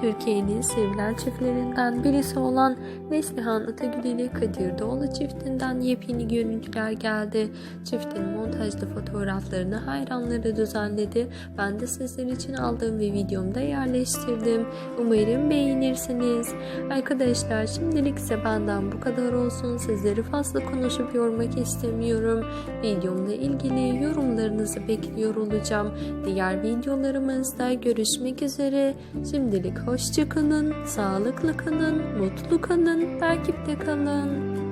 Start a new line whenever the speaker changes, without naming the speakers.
Türkiye'nin sevilen çiftlerinden birisi olan Neslihan Atagül ile Kadir Doğulu çiftinden yepyeni görüntüler geldi. Çiftin montajlı fotoğraflarını hayranları düzenledi. Ben de sizler için aldığım ve videomda yerleştirdim. Umarım beğenirsiniz. Arkadaşlar şimdilik ise benden bu kadar olsun. Sizleri fazla konuşup yormak istemiyorum. Videomla ilgili yorumlarınızı bekliyor olacağım. Diğer videolarımızda görüşmek üzere. Şimdilik hoşçakalın, sağlıklı kalın, mutlu kalın, takipte kalın.